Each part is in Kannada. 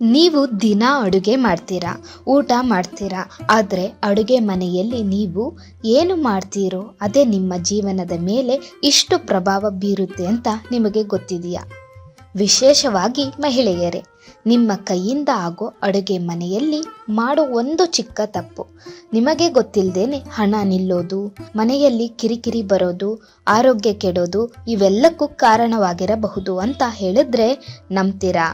ನೀವು ದಿನ ಅಡುಗೆ ಮಾಡ್ತೀರಾ, ಊಟ ಮಾಡ್ತೀರಾ, ಆದರೆ ಅಡುಗೆ ಮನೆಯಲ್ಲಿ ನೀವು ಏನು ಮಾಡ್ತೀರೋ ಅದೇ ನಿಮ್ಮ ಜೀವನದ ಮೇಲೆ ಇಷ್ಟು ಪ್ರಭಾವ ಬೀರುತ್ತೆ ಅಂತ ನಿಮಗೆ ಗೊತ್ತಿದೆಯಾ? ವಿಶೇಷವಾಗಿ ಮಹಿಳೆಯರೇ ನಿಮ್ಮ ಕೈಯಿಂದ ಆಗೋ ಅಡುಗೆ ಮನೆಯಲ್ಲಿ ಮಾಡೋ ಒಂದು ಚಿಕ್ಕ ತಪ್ಪು. ನಿಮಗೆ ಗೊತ್ತಿಲ್ಲದೇನೆ ಹಣ ನಿಲ್ಲೋದು, ಮನೆಯಲ್ಲಿ ಕಿರಿಕಿರಿ ಬರೋದು, ಆರೋಗ್ಯ ಕೆಡೋದು ಇವೆಲ್ಲಕ್ಕೂ ಕಾರಣವಾಗಿರಬಹುದು ಅಂತ ಹೇಳಿದ್ರೆ ನಂಬ್ತೀರಾ?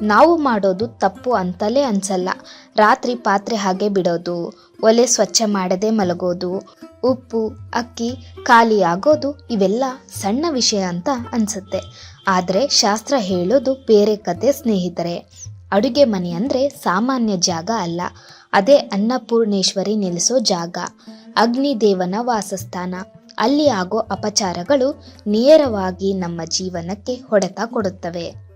ನಾವು ಮಾಡೋದು ತಪ್ಪು ಅಂತಲೇ ಅನ್ಸಲ್ಲ. ರಾತ್ರಿ ಪಾತ್ರೆ ಹಾಗೆ ಬಿಡೋದು, ಒಲೆ ಸ್ವಚ್ಛ ಮಾಡದೆ ಮಲಗೋದು, ಉಪ್ಪು, ಅಕ್ಕಿ ಖಾಲಿ ಆಗೋದು ಇವೆಲ್ಲ ಸಣ್ಣ ವಿಷಯ ಅಂತ ಅನ್ಸುತ್ತೆ. ಆದರೆ ಶಾಸ್ತ್ರ ಹೇಳೋದು ಬೇರೆ ಕತೆ ಸ್ನೇಹಿತರೆ. ಅಡುಗೆ ಮನೆ ಅಂದರೆ ಸಾಮಾನ್ಯ ಜಾಗ ಅಲ್ಲ. ಅದೇ ಅನ್ನಪೂರ್ಣೇಶ್ವರಿ ನೆಲೆಸೋ ಜಾಗ. ಅಗ್ನಿದೇವನ ವಾಸಸ್ಥಾನ. ಅಲ್ಲಿ ಆಗೋ ಅಪಚಾರಗಳು ನೇರವಾಗಿ ನಮ್ಮ ಜೀವನಕ್ಕೆ ಹೊಡೆತ ಕೊಡುತ್ತವೆ.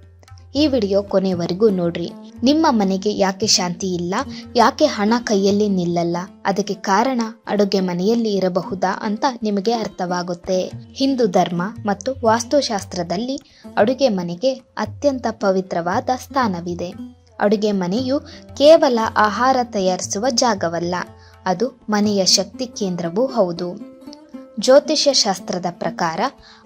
ಈ ವಿಡಿಯೋ ಕೊನೆವರೆಗೂ ನೋಡ್ರಿ. ನಿಮ್ಮ ಮನೆಗೆ ಯಾಕೆ ಶಾಂತಿ ಇಲ್ಲ? ಯಾಕೆ ಹಣ ಕೈಯಲ್ಲಿ ನಿಲ್ಲಲ್ಲ? ಅದಕ್ಕೆ ಕಾರಣ ಅಡುಗೆ ಮನೆಯಲ್ಲಿ ಇರಬಹುದಾ ಅಂತ ನಿಮಗೆ ಅರ್ಥವಾಗುತ್ತೆ. ಹಿಂದೂ ಧರ್ಮ ಮತ್ತು ವಾಸ್ತುಶಾಸ್ತ್ರದಲ್ಲಿ ಅಡುಗೆ ಮನೆಗೆ ಅತ್ಯಂತ ಪವಿತ್ರವಾದ ಸ್ಥಾನವಿದೆ. ಅಡುಗೆ ಮನೆಯು ಕೇವಲ ಆಹಾರ ತಯಾರಿಸುವ ಜಾಗವಲ್ಲ, ಅದು ಮನೆಯ ಶಕ್ತಿ ಕೇಂದ್ರವೂ ಹೌದು. ಜ್ಯೋತಿಷ್ಯ ಶಾಸ್ತ್ರದ ಪ್ರಕಾರ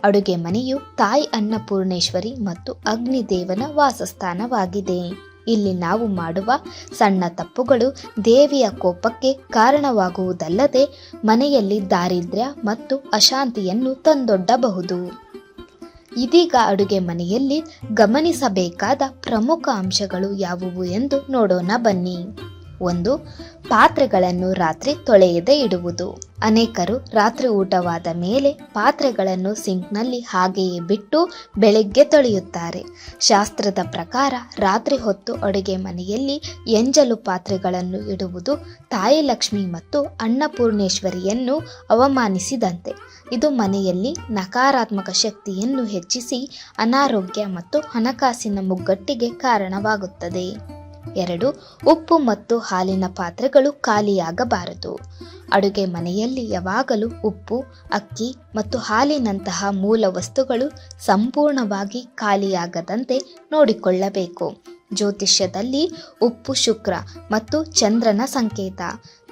ಅಡುಗೆ ಮನೆಯು ತಾಯಿ ಅನ್ನಪೂರ್ಣೇಶ್ವರಿ ಮತ್ತು ಅಗ್ನಿದೇವನ ವಾಸಸ್ಥಾನವಾಗಿದೆ. ಇಲ್ಲಿ ನಾವು ಮಾಡುವ ಸಣ್ಣ ತಪ್ಪುಗಳು ದೇವಿಯ ಕೋಪಕ್ಕೆ ಕಾರಣವಾಗುವುದಲ್ಲದೆ ಮನೆಯಲ್ಲಿ ದಾರಿದ್ರ್ಯ ಮತ್ತು ಅಶಾಂತಿಯನ್ನು ತಂದೊಡ್ಡಬಹುದು. ಇದೀಗ ಅಡುಗೆ ಮನೆಯಲ್ಲಿ ಗಮನಿಸಬೇಕಾದ ಪ್ರಮುಖ ಅಂಶಗಳು ಯಾವುವು ಎಂದು ನೋಡೋಣ ಬನ್ನಿ. ಒಂದು ಪಾತ್ರೆಗಳನ್ನು ರಾತ್ರಿ ತೊಳೆಯದೆ ಇಡುವುದು. ಅನೇಕರು ರಾತ್ರಿ ಊಟವಾದ ಮೇಲೆ ಪಾತ್ರೆಗಳನ್ನು ಸಿಂಕ್ನಲ್ಲಿ ಹಾಗೆಯೇ ಬಿಟ್ಟು ಬೆಳಗ್ಗೆ ತೊಳೆಯುತ್ತಾರೆ. ಶಾಸ್ತ್ರದ ಪ್ರಕಾರ ರಾತ್ರಿ ಹೊತ್ತು ಅಡುಗೆ ಮನೆಯಲ್ಲಿ ಎಂಜಲು ಪಾತ್ರೆಗಳನ್ನು ಇಡುವುದು ತಾಯಿ ಲಕ್ಷ್ಮಿ ಮತ್ತು ಅನ್ನಪೂರ್ಣೇಶ್ವರಿಯನ್ನು ಅವಮಾನಿಸಿದಂತೆ. ಇದು ಮನೆಯಲ್ಲಿ ನಕಾರಾತ್ಮಕ ಶಕ್ತಿಯನ್ನು ಹೆಚ್ಚಿಸಿ ಅನಾರೋಗ್ಯ ಮತ್ತು ಹಣಕಾಸಿನ ಮುಗ್ಗಟ್ಟಿಗೆ ಕಾರಣವಾಗುತ್ತದೆ. ಎರಡು, ಉಪ್ಪು ಮತ್ತು ಹಾಲಿನ ಪಾತ್ರೆಗಳು ಖಾಲಿಯಾಗಬಾರದು. ಅಡುಗೆ ಮನೆಯಲ್ಲಿ ಯಾವಾಗಲೂ ಉಪ್ಪು, ಅಕ್ಕಿ ಮತ್ತು ಹಾಲಿನಂತಹ ಮೂಲ ವಸ್ತುಗಳು ಸಂಪೂರ್ಣವಾಗಿ ಖಾಲಿಯಾಗದಂತೆ ನೋಡಿಕೊಳ್ಳಬೇಕು. ಜ್ಯೋತಿಷ್ಯದಲ್ಲಿ ಉಪ್ಪು ಶುಕ್ರ ಮತ್ತು ಚಂದ್ರನ ಸಂಕೇತ.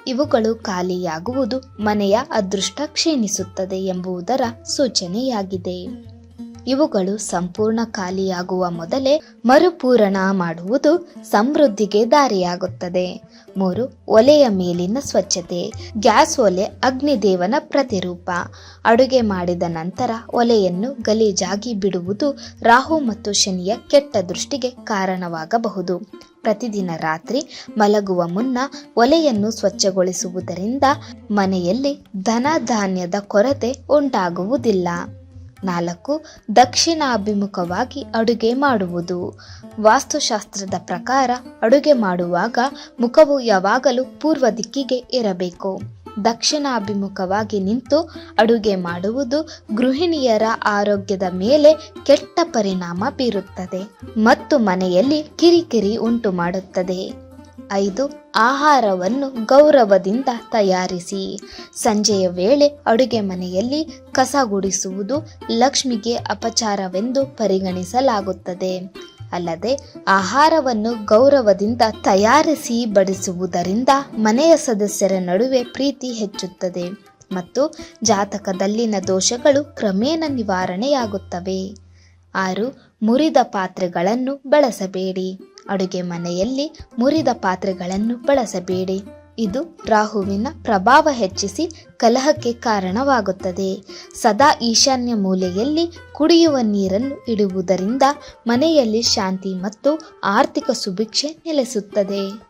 ಇವುಗಳು ಖಾಲಿಯಾಗುವುದು ಮನೆಯ ಅದೃಷ್ಟ ಕ್ಷೀಣಿಸುತ್ತದೆ ಎಂಬುದರ ಸೂಚನೆಯಾಗಿದೆ. ಇವುಗಳು ಸಂಪೂರ್ಣ ಖಾಲಿಯಾಗುವ ಮೊದಲೇ ಮರುಪೂರಣ ಮಾಡುವುದು ಸಮೃದ್ಧಿಗೆ ದಾರಿಯಾಗುತ್ತದೆ. ಮೂರು, ಒಲೆಯ ಮೇಲಿನ ಸ್ವಚ್ಛತೆ. ಗ್ಯಾಸ್ ಒಲೆ ಅಗ್ನಿದೇವನ ಪ್ರತಿರೂಪ. ಅಡುಗೆ ಮಾಡಿದ ನಂತರ ಒಲೆಯನ್ನು ಗಲೀಜಾಗಿ ಬಿಡುವುದು ರಾಹು ಮತ್ತು ಶನಿಯ ಕೆಟ್ಟ ದೃಷ್ಟಿಗೆ ಕಾರಣವಾಗಬಹುದು. ಪ್ರತಿದಿನ ರಾತ್ರಿ ಮಲಗುವ ಮುನ್ನ ಒಲೆಯನ್ನು ಸ್ವಚ್ಛಗೊಳಿಸುವುದರಿಂದ ಮನೆಯಲ್ಲಿ ಧನ ಧಾನ್ಯದ ಕೊರತೆ ಉಂಟಾಗುವುದಿಲ್ಲ. ನಾಲ್ಕು, ದಕ್ಷಿಣಾಭಿಮುಖವಾಗಿ ಅಡುಗೆ ಮಾಡುವುದು. ವಾಸ್ತುಶಾಸ್ತ್ರದ ಪ್ರಕಾರ, ಅಡುಗೆ ಮಾಡುವಾಗ ಮುಖವು ಯಾವಾಗಲೂ ಪೂರ್ವ ದಿಕ್ಕಿಗೆ ಇರಬೇಕು. ದಕ್ಷಿಣಾಭಿಮುಖವಾಗಿ ನಿಂತು ಅಡುಗೆ ಮಾಡುವುದು ಗೃಹಿಣಿಯರ ಆರೋಗ್ಯದ ಮೇಲೆ ಕೆಟ್ಟ ಪರಿಣಾಮ ಬೀರುತ್ತದೆ ಮತ್ತು ಮನೆಯಲ್ಲಿ ಕಿರಿಕಿರಿ ಉಂಟು ಮಾಡುತ್ತದೆ ಐದು, ಆಹಾರವನ್ನು ಗೌರವದಿಂದ ತಯಾರಿಸಿ. ಸಂಜೆಯ ವೇಳೆ ಅಡುಗೆ ಮನೆಯಲ್ಲಿ ಕಸ ಗುಡಿಸುವುದು ಲಕ್ಷ್ಮಿಗೆ ಅಪಚಾರವೆಂದು ಪರಿಗಣಿಸಲಾಗುತ್ತದೆ. ಅಲ್ಲದೆ ಆಹಾರವನ್ನು ಗೌರವದಿಂದ ತಯಾರಿಸಿ ಬಡಿಸುವುದರಿಂದ ಮನೆಯ ಸದಸ್ಯರ ನಡುವೆ ಪ್ರೀತಿ ಹೆಚ್ಚುತ್ತದೆ ಮತ್ತು ಜಾತಕದಲ್ಲಿನ ದೋಷಗಳು ಕ್ರಮೇಣ ನಿವಾರಣೆಯಾಗುತ್ತವೆ. ಆರು, ಮುರಿದ ಪಾತ್ರೆಗಳನ್ನು ಬಳಸಬೇಡಿ. ಅಡುಗೆ ಮನೆಯಲ್ಲಿ ಮುರಿದ ಪಾತ್ರೆಗಳನ್ನು ಬಳಸಬೇಡಿ. ಇದು ರಾಹುವಿನ ಪ್ರಭಾವ ಹೆಚ್ಚಿಸಿ ಕಲಹಕ್ಕೆ ಕಾರಣವಾಗುತ್ತದೆ. ಸದಾ ಈಶಾನ್ಯ ಮೂಲೆಯಲ್ಲಿ ಕುಡಿಯುವ ನೀರನ್ನು ಇಡುವುದರಿಂದ ಮನೆಯಲ್ಲಿ ಶಾಂತಿ ಮತ್ತು ಆರ್ಥಿಕ ಸುಭಿಕ್ಷೆ ನೆಲೆಸುತ್ತದೆ.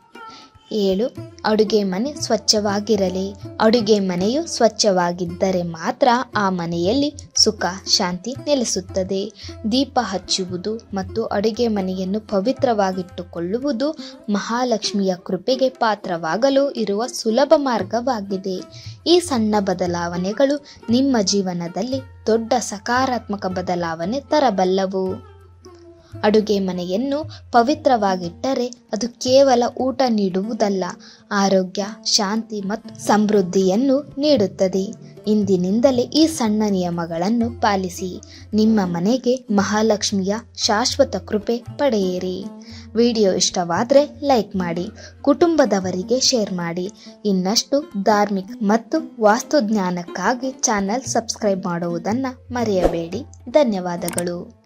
ಏಳು, ಅಡುಗೆ ಮನೆ ಸ್ವಚ್ಛವಾಗಿರಲಿ. ಅಡುಗೆ ಮನೆಯು ಸ್ವಚ್ಛವಾಗಿದ್ದರೆ ಮಾತ್ರ ಆ ಮನೆಯಲ್ಲಿ ಸುಖ, ಶಾಂತಿ ನೆಲೆಸುತ್ತದೆ. ದೀಪ ಹಚ್ಚುವುದು ಮತ್ತು ಅಡುಗೆ ಮನೆಯನ್ನು ಪವಿತ್ರವಾಗಿಟ್ಟುಕೊಳ್ಳುವುದು ಮಹಾಲಕ್ಷ್ಮಿಯ ಕೃಪೆಗೆ ಪಾತ್ರವಾಗಲು ಇರುವ ಸುಲಭ ಮಾರ್ಗವಾಗಿದೆ. ಈ ಸಣ್ಣ ಬದಲಾವಣೆಗಳು ನಿಮ್ಮ ಜೀವನದಲ್ಲಿ ದೊಡ್ಡ ಸಕಾರಾತ್ಮಕ ಬದಲಾವಣೆ ತರಬಲ್ಲವು. ಅಡುಗೆ ಮನೆಯನ್ನು ಪವಿತ್ರವಾಗಿಟ್ಟರೆ ಅದು ಕೇವಲ ಊಟ ನೀಡುವುದಲ್ಲ. ಆರೋಗ್ಯ, ಶಾಂತಿ ಮತ್ತು ಸಮೃದ್ಧಿಯನ್ನು ನೀಡುತ್ತದೆ. ಇಂದಿನಿಂದಲೇ ಈ ಸಣ್ಣ ನಿಯಮಗಳನ್ನು ಪಾಲಿಸಿ. ನಿಮ್ಮ ಮನೆಗೆ ಮಹಾಲಕ್ಷ್ಮಿಯ ಶಾಶ್ವತ ಕೃಪೆ ಪಡೆಯಿರಿ. ವಿಡಿಯೋ ಇಷ್ಟವಾದರೆ ಲೈಕ್ ಮಾಡಿ, ಕುಟುಂಬದವರಿಗೆ ಶೇರ್ ಮಾಡಿ. ಇನ್ನಷ್ಟು ಧಾರ್ಮಿಕ ಮತ್ತು ವಾಸ್ತುಜ್ಞಾನಕ್ಕಾಗಿ ಚಾನಲ್ ಸಬ್ಸ್ಕ್ರೈಬ್ ಮಾಡುವುದನ್ನು ಮರೆಯಬೇಡಿ. ಧನ್ಯವಾದಗಳು.